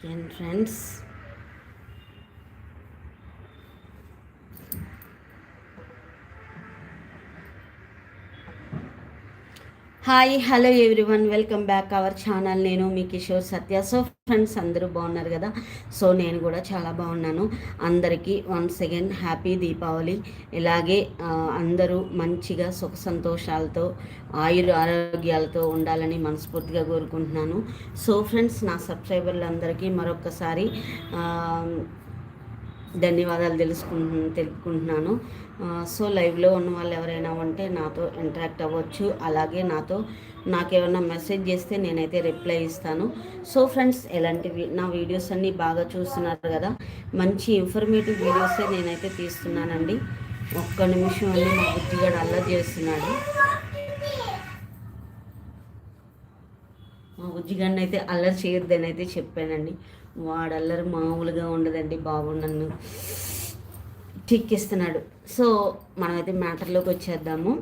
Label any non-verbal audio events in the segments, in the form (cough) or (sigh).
N friends hi hello everyone. Welcome back our channel. నేను మీ Kishore Satya. So friends అందరూ బాగున్నారు కదా? సో నేను కూడా చాలా బాగున్నాను. అందరికీ వన్స్ అగైన్ హ్యాపీ దీపావళి. ఇలాగే అందరూ మంచిగా సుఖ సంతోషాలతో ఆయుర ఆరోగ్యాలతో ఉండాలని మనస్ఫూర్తిగా కోరుకుంటున్నాను. సో ఫ్రెండ్స్ నా సబ్స్క్రైబర్లందరికీ మరొకసారి ధన్యవాదాలు తెలుసుకుంటు తెలుపుకుంటున్నాను. సో లైవ్లో ఉన్న వాళ్ళు ఎవరైనా ఉంటే నాతో ఇంటరాక్ట్ అవ్వచ్చు. అలాగే నాతో నాకేమన్నా మెసేజ్ చేస్తే నేనైతే రిప్లై ఇస్తాను. సో ఫ్రెండ్స్ ఎలాంటివి నా వీడియోస్ అన్నీ బాగా చూస్తున్నారు కదా? మంచి ఇన్ఫర్మేటివ్ వీడియోసే నేనైతే తీస్తున్నానండి. ఒక్క నిమిషం అన్నీ మా బుద్ధిగాడు అల్లరి చేస్తున్నాడు. మా ఉజ్జిగాన్ని అయితే అల్లరి చేయొద్దని అయితే చెప్పానండి. వాడు అల్లరి మామూలుగా ఉండదండి బాబు నన్ను టిక్కిస్తున్నాడు సో మనమైతే మ్యాటర్లోకి వచ్చేద్దాము.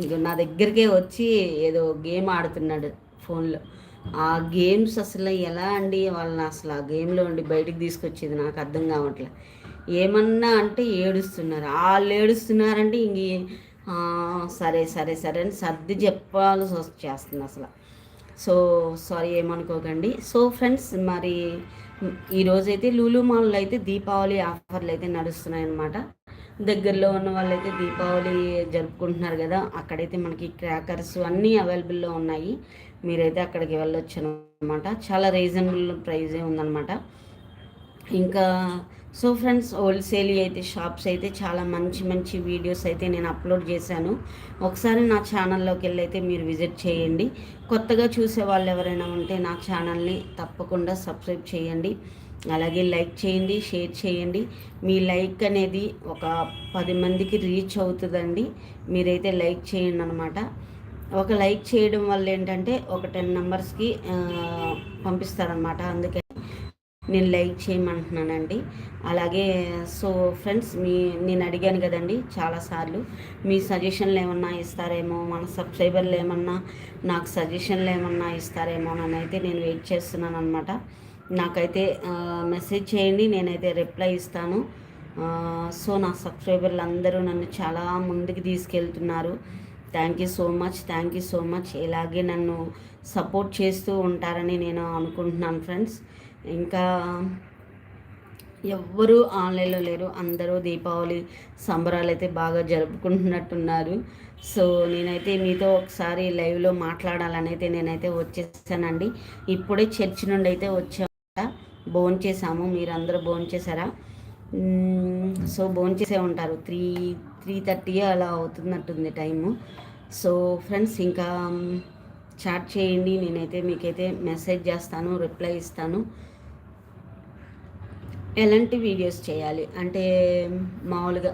ఇంక నా దగ్గరికే వచ్చి ఏదో గేమ్ ఆడుతున్నాడు ఫోన్లో. ఆ గేమ్స్ అసలు ఎలా అండి? వాళ్ళని అసలు ఆ గేమ్లో ఉండి బయటికి తీసుకొచ్చేది నాకు అర్థం కావట్లే. ఏమన్నా అంటే ఏడుస్తున్నారు. వాళ్ళు ఏడుస్తున్నారంటే ఇంక సరే సరే సరే అని సర్ది చెప్పాల్సి వచ్చేస్తుంది అసలు. సో సారీ ఏమనుకోకండి. సో ఫ్రెండ్స్ మరి ఈరోజైతే లూలు మాల్లో అయితే దీపావళి ఆఫర్లు అయితే నడుస్తున్నాయి అన్నమాట దగ్గరలో ఉన్న వాళ్ళైతే దీపావళి జరుపుకుంటున్నారు కదా అక్కడైతే మనకి క్రాకర్స్ అన్నీ అవైలబుల్లో ఉన్నాయి. మీరైతే అక్కడికి వెళ్ళొచ్చు అనమాట చాలా రీజనబుల్ ప్రైజే ఉందన్నమాట. ఇంకా సో ఫ్రెండ్స్ హోల్సేల్ అయితే షాప్స్ అయితే చాలా మంచి మంచి వీడియోస్ అయితే నేను అప్లోడ్ చేశాను. ఒకసారి నా ఛానల్లోకి వెళ్ళి అయితే మీరు విజిట్ చేయండి. కొత్తగా చూసే వాళ్ళు ఎవరైనా ఉంటే నా ఛానల్ని తప్పకుండా సబ్స్క్రైబ్ చేయండి. అలాగే లైక్ చేయండి షేర్ చేయండి. మీ లైక్ అనేది ఒక పది మందికి రీచ్ అవుతుందండి. మీరైతే లైక్ చేయండి అనమాట ఒక లైక్ చేయడం వల్ల ఏంటంటే ఒక టెన్ నెంబర్స్కి పంపిస్తారనమాట అందుకే నేను లైక్ చేయమంటున్నానండి. అలాగే సో ఫ్రెండ్స్ మీ నేను అడిగాను కదండి చాలాసార్లు మీ సజెషన్లు ఏమన్నా ఇస్తారేమో మన సబ్స్క్రైబర్లు ఏమన్నా నాకు సజెషన్లు ఏమన్నా ఇస్తారేమో అని అయితే నేను వెయిట్ చేస్తున్నాను అనమాట నాకైతే మెసేజ్ చేయండి నేనైతే రిప్లై ఇస్తాను. సో నా సబ్స్క్రైబర్లు అందరూ నన్ను చాలా ముందుకు తీసుకెళ్తున్నారు. Thank you so much thank you so much. ఇలాగే నన్ను సపోర్ట్ చేస్తూ ఉంటారని నేను అనుకుంటున్నాను ఫ్రెండ్స్. ఇంకా ఎవ్వరూ ఆన్లైన్లో లేరు. అందరూ దీపావళి సంబరాలు అయితే బాగా జరుపుకుంటున్నట్టున్నారు. సో నేనైతే మీతో ఒకసారి లైవ్లో మాట్లాడాలని అయితే నేనైతే వచ్చేసానండి. ఇప్పుడే చర్చి నుండి అయితే వచ్చా భోన్ చేసాము మీరు అందరూ భోన్ చేశారా సో భోన్ చేసే ఉంటారు. త్రీ త్రీ థర్టీ అలా అవుతున్నట్టుంది టైము. సో ఫ్రెండ్స్ ఇంకా చాట్ చేయండి నేనైతే మీకైతే మెసేజ్ చేస్తాను రిప్లై ఇస్తాను. ఎలాంటి వీడియోస్ చేయాలి? అంటే మామూలుగా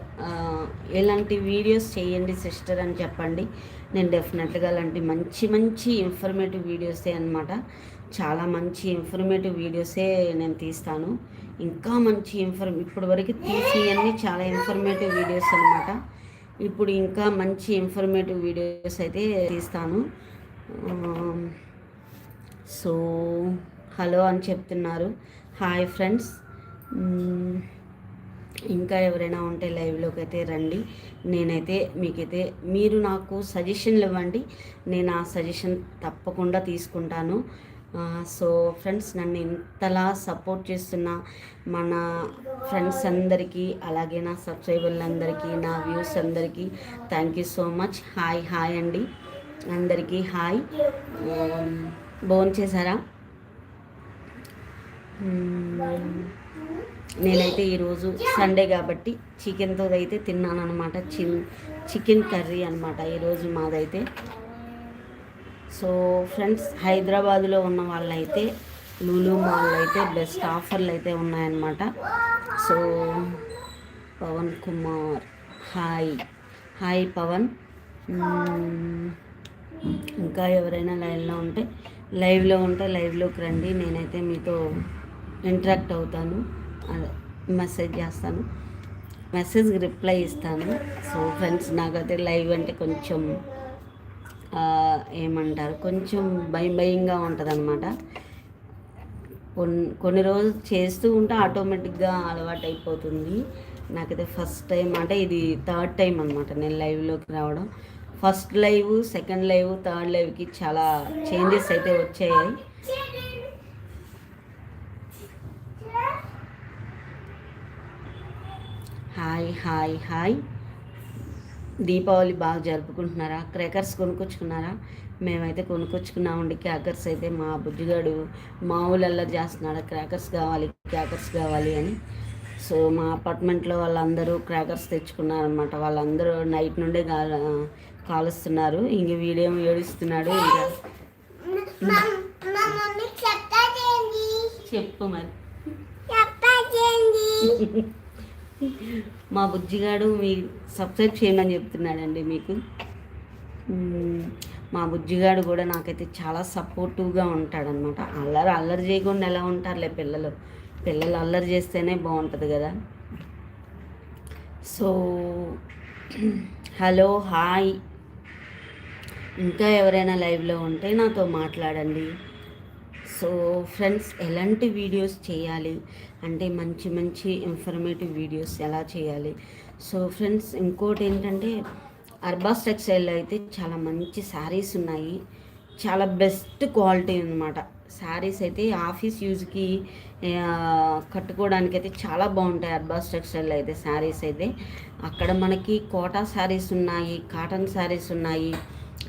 ఎలాంటి వీడియోస్ చేయండి సిస్టర్ అని చెప్పండి. నేను డెఫినెట్గా అలాంటి మంచి మంచి ఇన్ఫర్మేటివ్ వీడియోసే అనమాట చాలా మంచి ఇన్ఫర్మేటివ్ వీడియోసే నేను తీస్తాను. ఇంకా మంచి ఇన్ఫర్మ్ ఇప్పటి వరకు తీసినవన్నీ చాలా ఇన్ఫర్మేటివ్ వీడియోస్ అనమాట ఇప్పుడు ఇంకా మంచి ఇన్ఫర్మేటివ్ వీడియోస్ అయితే తీస్తాను. Um, సో హలో అని చెప్తున్నారు. హాయ్ ఫ్రెండ్స్ mm, ఇంకా ఎవరైనా ఉంటే లైవ్లోకి అయితే రండి. నేనైతే మీకైతే మీరు నాకు సజెషన్లు ఇవ్వండి. నేను ఆ సజెషన్ తప్పకుండా తీసుకుంటాను. Uh, సో ఫ్రెండ్స్ నన్ను ఇంతలా సపోర్ట్ చేస్తున్న మన ఫ్రెండ్స్ అందరికీ అలాగే నా సబ్స్క్రైబర్లందరికీ నా వ్యూస్ అందరికీ thank you so much hi hi అండి. అందరికీ హాయ్. భోన్ చేశారా? నేనైతే ఈరోజు సండే కాబట్టి చికెన్తో అయితే తిన్నాను అనమాట చికెన్ కర్రీ అనమాట ఈరోజు మాదైతే. సో ఫ్రెండ్స్ హైదరాబాద్లో ఉన్న వాళ్ళైతే లూలు మాల్ అయితే బెస్ట్ ఆఫర్లు అయితే ఉన్నాయన్నమాట. So Pavan Kumar hi. Hi Pavan. ఇంకా ఎవరైనా లైవ్లో ఉంటే లైవ్లో ఉంటే లైవ్లోకి రండి. నేనైతే మీతో ఇంటరాక్ట్ అవుతాను. మెసేజ్ చేస్తాను. మెసేజ్కి రిప్లై ఇస్తాను. సో ఫ్రెండ్స్ నాకైతే లైవ్ అంటే కొంచెం ఏమంటారు? కొంచెం భయం భయంగా ఉంటుంది అనమాట కొన్ని కొన్ని రోజులు చేస్తూ ఉంటే ఆటోమేటిక్గా అలవాటు అయిపోతుంది నాకైతే ఫస్ట్ టైం అంటే ఇది థర్డ్ టైం అనమాట నేను లైవ్లోకి రావడం. First live second live third లైవ్కి చాలా చేంజెస్ అయితే వచ్చాయి. Hi hi hi. దీపావళి బాగా జరుపుకుంటున్నారా? క్రేకర్స్ కొనుక్కొచ్చుకున్నారా? మేమైతే కొనుక్కొచ్చుకున్నామండి. క్రాకర్స్ అయితే మా బుజ్జిగాడు మా ఊళ్ళో చేస్తున్నాడు. క్రాకర్స్ కావాలి క్రాకర్స్ కావాలి అని. సో మా అపార్ట్మెంట్లో వాళ్ళందరూ క్రాకర్స్ తెచ్చుకున్నారనమాట వాళ్ళందరూ నైట్ నుండే కాలుస్తున్నారు. ఇంక వీడేమో ఏడుస్తున్నాడు ఇంకా. చెప్పు మరి. మా బుజ్జిగాడు మీ సబ్స్క్రైబ్ చేయమని చెప్తున్నాడండి మీకు. మా బుజ్జిగాడు కూడా నాకైతే చాలా సపోర్టివ్గా ఉంటాడనమాట అల్లరి అల్లరి చేయకుండా ఎలా ఉంటారులే పిల్లలు. పిల్లలు అల్లరి చేస్తేనే బాగుంటుంది కదా. So hello hi. ఇంకా ఎవరైనా లైవ్లో ఉంటే నాతో మాట్లాడండి. సో ఫ్రెండ్స్ ఎలాంటి వీడియోస్ చేయాలి? అంటే మంచి మంచి ఇన్ఫర్మేటివ్ వీడియోస్ ఎలా చేయాలి? సో ఫ్రెండ్స్ ఇంకోటి ఏంటంటే అర్బాస్ టెక్స్టైల్ అయితే చాలా మంచి శారీస్ ఉన్నాయి. చాలా బెస్ట్ క్వాలిటీ అనమాట శారీస్ అయితే ఆఫీస్ యూజ్కి కట్టుకోవడానికి అయితే చాలా బాగుంటాయి అర్బాస్ టెక్స్టైల్ అయితే శారీస్ అయితే. అక్కడ మనకి కోటా శారీస్ ఉన్నాయి కాటన్ శారీస్ ఉన్నాయి.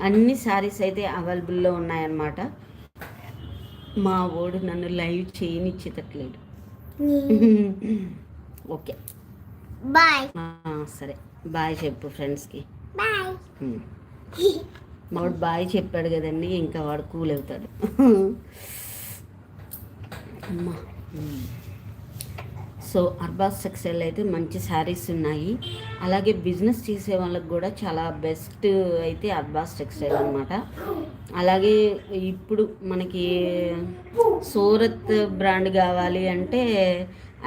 అన్ని శారీస్ అయితే అవైలబుల్లో ఉన్నాయన్నమాట. మా ఓడు నన్ను లైవ్ చేయనిచ్చేటట్లేడు. ఓకే. బాయ్. సరే. బాయ్ చెప్పు ఫ్రెండ్స్కి. (laughs) మావాడు బాయ్ చెప్పాడు కదండి ఇంకా వాడు కూల్ అవుతాడు. (laughs) అమ్మా. సో అర్బాస్ టెక్స్టైల్ అయితే మంచి శారీస్ ఉన్నాయి. అలాగే బిజినెస్ చేసే వాళ్ళకి కూడా చాలా బెస్ట్ అయితే అర్బాస్ టెక్స్టైల్ అనమాట అలాగే ఇప్పుడు మనకి సూరత్ బ్రాండ్ కావాలి అంటే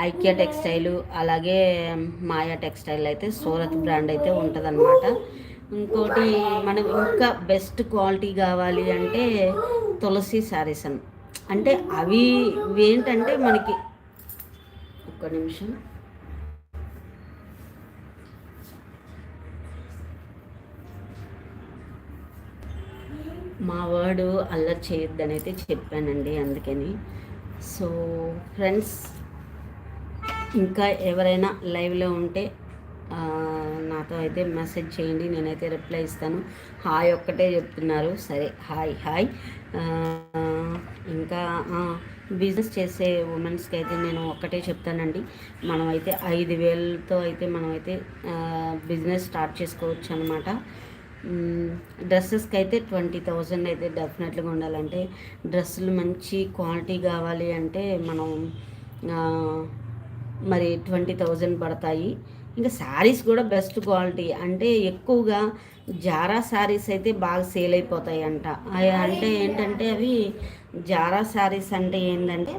ఐక్య టెక్స్టైల్ అలాగే మాయా టెక్స్టైల్ అయితే సూరత్ బ్రాండ్ అయితే ఉంటుందన్నమాట. ఇంకోటి మనం ఇంకా బెస్ట్ క్వాలిటీ కావాలి అంటే తులసి శారీస్ అని అంటే అవి ఏంటంటే మనకి ఒక్క నిమిషం. మా వాడు అల్లరి చేయొద్దని అయితే చెప్పానండి అందుకని. సో ఫ్రెండ్స్ ఇంకా ఎవరైనా లైవ్లో ఉంటే నాతో అయితే మెసేజ్ చేయండి నేనైతే రిప్లై ఇస్తాను. హాయ్ ఒక్కటే చెప్తున్నారు. సరే హాయ్ హాయ్. ఇంకా బిజినెస్ చేసే ఉమెన్స్కి అయితే నేను ఒక్కటే చెప్తానండి. మనమైతే ఐదు వేలతో అయితే మనమైతే బిజినెస్ స్టార్ట్ చేసుకోవచ్చు అనమాట డ్రెస్సెస్కి అయితే ట్వంటీ థౌజండ్ అయితే డెఫినెట్గా ఉండాలంటే డ్రెస్సులు మంచి క్వాలిటీ కావాలి అంటే మనం మరి ట్వంటీ థౌజండ్ పడతాయి. ఇంకా శారీస్ కూడా బెస్ట్ క్వాలిటీ. అంటే ఎక్కువగా జారా శారీస్ అయితే బాగా సేల్ అయిపోతాయి అంట అంటే ఏంటంటే అవి జారా శారీస్ అంటే ఏంటంటే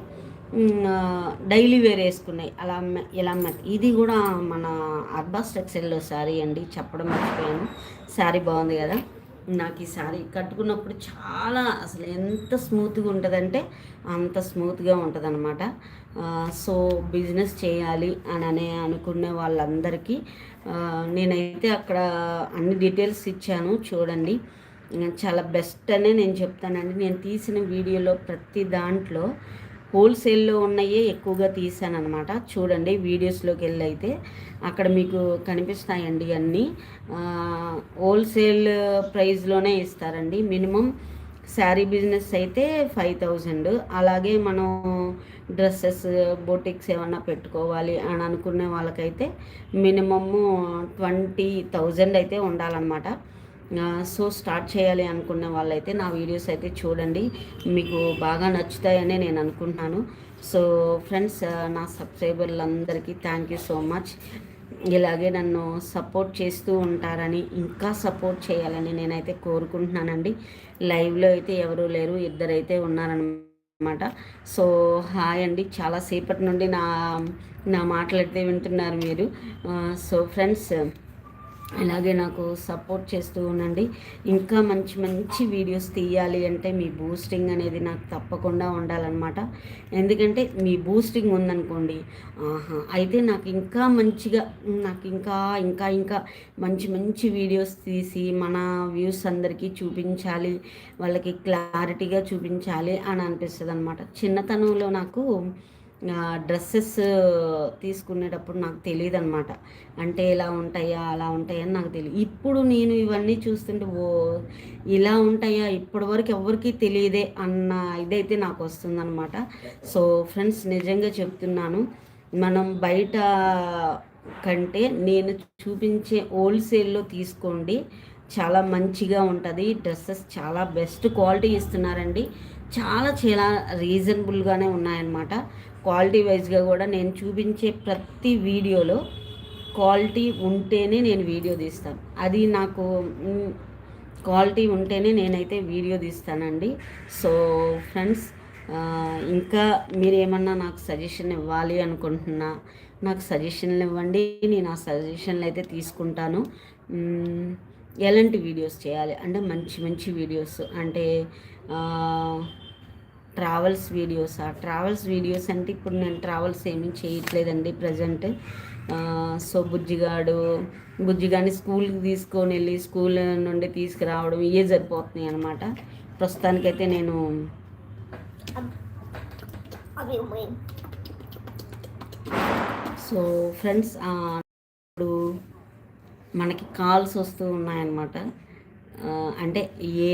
డైలీ వేర్ వేసుకున్నాయి. అలా ఇలా ఇది కూడా మన అర్బాస్ టెక్స్టైల్లో శారీ అండి. చెప్పడం మర్చిపోయాను. శారీ బాగుంది కదా. నాకు ఈ శారీ కట్టుకున్నప్పుడు చాలా అసలు ఎంత స్మూత్గా ఉంటుందంటే అంత స్మూత్గా ఉంటుందన్నమాట. సో బిజినెస్ చేయాలి అని అనే అనుకునే వాళ్ళందరికీ నేనైతే అక్కడ అన్ని డీటెయిల్స్ ఇచ్చాను. చూడండి. చాలా బెస్ట్ అనే నేను చెప్తానండి. నేను తీసిన వీడియోలో ప్రతి దాంట్లో హోల్సేల్లో ఉన్నాయే ఎక్కువగా తీసాను అనమాట చూడండి వీడియోస్లోకి వెళ్ళి అయితే అక్కడ మీకు కనిపిస్తాయండి అన్నీ. హోల్సేల్ ప్రైస్లోనే ఇస్తారండి. మినిమం శారీ బిజినెస్ అయితే ఫైవ్ థౌజండ్ అలాగే మనం డ్రెస్సెస్ బొటిక్స్ ఏమన్నా పెట్టుకోవాలి అని అనుకునే వాళ్ళకైతే మినిమము ట్వంటీ థౌజండ్ అయితే ఉండాలన్నమాట. సో స్టార్ట్ చేయాలి అనుకున్న వాళ్ళైతే నా వీడియోస్ అయితే చూడండి. మీకు బాగా నచ్చుతాయని నేను అనుకుంటున్నాను. సో ఫ్రెండ్స్ నా సబ్స్క్రైబర్లందరికీ థ్యాంక్ యూ సో మచ్ ఇలాగే నన్ను సపోర్ట్ చేస్తూ ఉంటారని ఇంకా సపోర్ట్ చేయాలని నేనైతే కోరుకుంటున్నానండి. లైవ్లో అయితే ఎవరూ లేరు ఇద్దరైతే ఉన్నారనమాట సో హాయ్ అండి. చాలాసేపటి నుండి నా నా మాట్లాడితే వింటున్నారు మీరు. సో ఫ్రెండ్స్ అలాగే నాకు సపోర్ట్ చేస్తూ ఉండండి. ఇంకా మంచి మంచి వీడియోస్ తీయాలి అంటే మీ బూస్టింగ్ అనేది నాకు తప్పకుండా ఉండాలన్నమాట. ఎందుకంటే మీ బూస్టింగ్ ఉందనుకోండి ఆహా అయితే నాకు ఇంకా మంచిగా నాకు ఇంకా ఇంకా ఇంకా మంచి మంచి వీడియోస్ తీసి మన వ్యూస్ అందరికీ చూపించాలి వాళ్ళకి క్లారిటీగా చూపించాలి అని అనిపిస్తుంది అనమాట చిన్నతనంలో నాకు డ్రెస్సెస్ తీసుకునేటప్పుడు నాకు తెలియదు అనమాట అంటే ఇలా ఉంటాయా అలా ఉంటాయా అని నాకు తెలియదు ఇప్పుడు నేను ఇవన్నీ చూస్తుంటే ఓ ఇలా ఉంటాయా ఇప్పటి వరకు ఎవరికి తెలియదే అన్న ఇదైతే నాకు వస్తుందన్నమాట. సో ఫ్రెండ్స్ నిజంగా చెప్తున్నాను మనం బయట కంటే నేను చూపించే హోల్సేల్లో తీసుకోండి. చాలా మంచిగా ఉంటుంది. డ్రెస్సెస్ చాలా బెస్ట్ క్వాలిటీ ఇస్తున్నారండి. చాలా చాలా రీజనబుల్గానే ఉన్నాయన్నమాట. క్వాలిటీ వైజ్గా కూడా నేను చూపించే ప్రతి వీడియోలో క్వాలిటీ ఉంటేనే నేను వీడియో తీస్తాను. అది నాకు క్వాలిటీ ఉంటేనే నేనైతే వీడియో తీస్తానండి. సో ఫ్రెండ్స్ ఇంకా మీరేమన్నా నాకు సజెషన్ ఇవ్వాలి అనుకుంటున్నా నాకు సజెషన్లు ఇవ్వండి నేను ఆ సజెషన్లు అయితే తీసుకుంటాను. ఎలాంటి వీడియోస్ చేయాలి? అంటే మంచి మంచి వీడియోస్ అంటే ట్రావెల్స్ వీడియోస్ ఆ? ట్రావెల్స్ వీడియోస్ అంటే ఇప్పుడు నేను ట్రావెల్స్ ఏమీ చేయట్లేదండి ప్రజెంట్. సో బుజ్జిగాడు బుజ్జిగాని స్కూల్కి తీసుకొని వెళ్ళి స్కూల్ నుండి తీసుకురావడం ఇవే సరిపోతున్నాయి అనమాట ప్రస్తుతానికైతే నేను సో ఫ్రెండ్స్ మనకి కాల్స్ వస్తూ ఉన్నాయన్నమాట. అంటే ఏ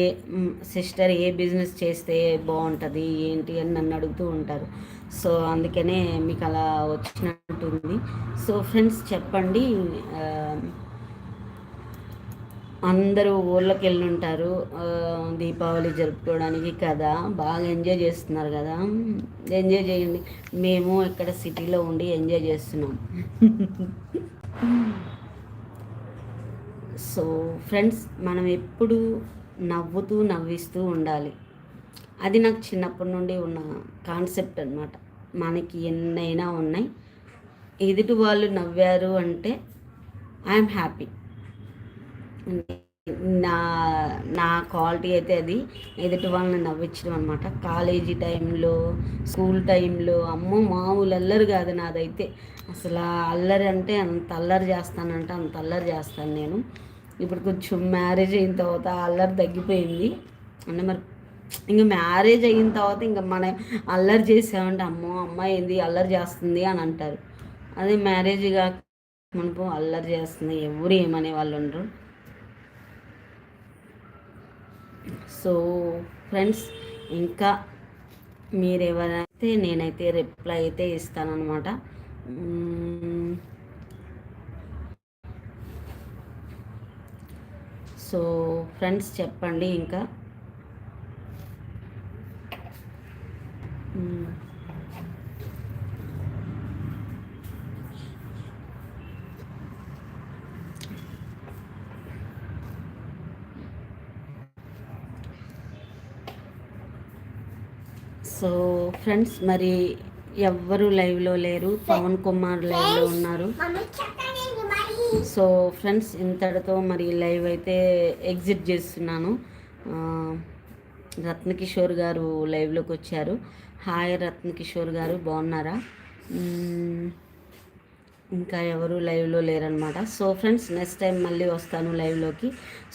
సిస్టర్ ఏ బిజినెస్ చేస్తే బాగుంటుంది ఏంటి అని నన్ను అడుగుతూ ఉంటారు. సో అందుకనే మీకు అలా వచ్చినట్టుంది. సో ఫ్రెండ్స్ చెప్పండి అందరూ ఊళ్ళోకి వెళ్ళి ఉంటారు దీపావళి జరుపుకోవడానికి కదా బాగా ఎంజాయ్ చేస్తున్నారు కదా. ఎంజాయ్ చేయండి. మేము ఇక్కడ సిటీలో ఉండి ఎంజాయ్ చేస్తున్నాం. సో ఫ్రెండ్స్ మనం ఎప్పుడు నవ్వుతూ నవ్విస్తూ ఉండాలి. అది నాకు చిన్నప్పటి నుండి ఉన్న కాన్సెప్ట్ అనమాట మనకి ఎన్నైనా ఉన్నాయి. ఎదుటి వాళ్ళు నవ్వారు అంటే ఐఎమ్ హ్యాపీ. నా నా క్వాలిటీ అయితే అది ఎదుటి వాళ్ళని నవ్వించడం అనమాట కాలేజీ టైంలో స్కూల్ టైంలో అమ్మో మామూలు అల్లరి కాదు నాదైతే. అసలు అల్లరి అంటే అంత అల్లరి చేస్తానంటే అంత అల్లరి చేస్తాను నేను. ఇప్పుడు కొంచెం మ్యారేజ్ అయిన తర్వాత అల్లరి తగ్గిపోయింది. అంటే మరి ఇంకా మ్యారేజ్ అయిన తర్వాత ఇంకా మన అల్లరి చేసామంటే అమ్మో అమ్మాయి ఏంది అల్లరి చేస్తుంది అని అంటారు. అదే మ్యారేజ్ కాక మనకు అల్లరి చేస్తుంది ఎవరు ఏమనే వాళ్ళు ఉండరు. సో ఫ్రెండ్స్ ఇంకా మీరు ఎవరైతే నేనైతే రిప్లై అయితే ఇస్తాను అనమాట సో ఫ్రెండ్స్ చెప్పండి ఇంకా. సో ఫ్రెండ్స్ మరి ఎవ్వరు లైవ్లో లేరు. పవన్ కుమార్ లైవ్లో ఉన్నారు. సో ఫ్రెండ్స్ ఇంతటితో మరి లైవ్ అయితే ఎగ్జిట్ చేస్తున్నాను. రత్నకిషోర్ గారు లైవ్లోకి వచ్చారు. హాయ్ రత్నకిషోర్ గారు బాగున్నారా? ఇంకా ఎవరు లైవ్లో లేరనమాట సో ఫ్రెండ్స్ నెక్స్ట్ టైం మళ్ళీ వస్తాను లైవ్లోకి.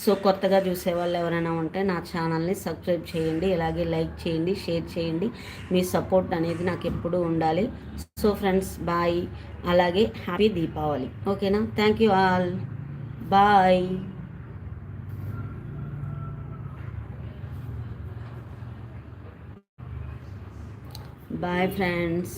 సో కొత్తగా చూసే వాళ్ళు ఎవరైనా ఉంటే నా ఛానల్ని సబ్స్క్రైబ్ చేయండి అలాగే లైక్ చేయండి షేర్ చేయండి. మీ సపోర్ట్ అనేది నాకు ఎప్పుడూ ఉండాలి. So friends bye. అలాగే హ్యాపీ దీపావళి. ఓకేనా? Thank you all. Bye. Bye friends.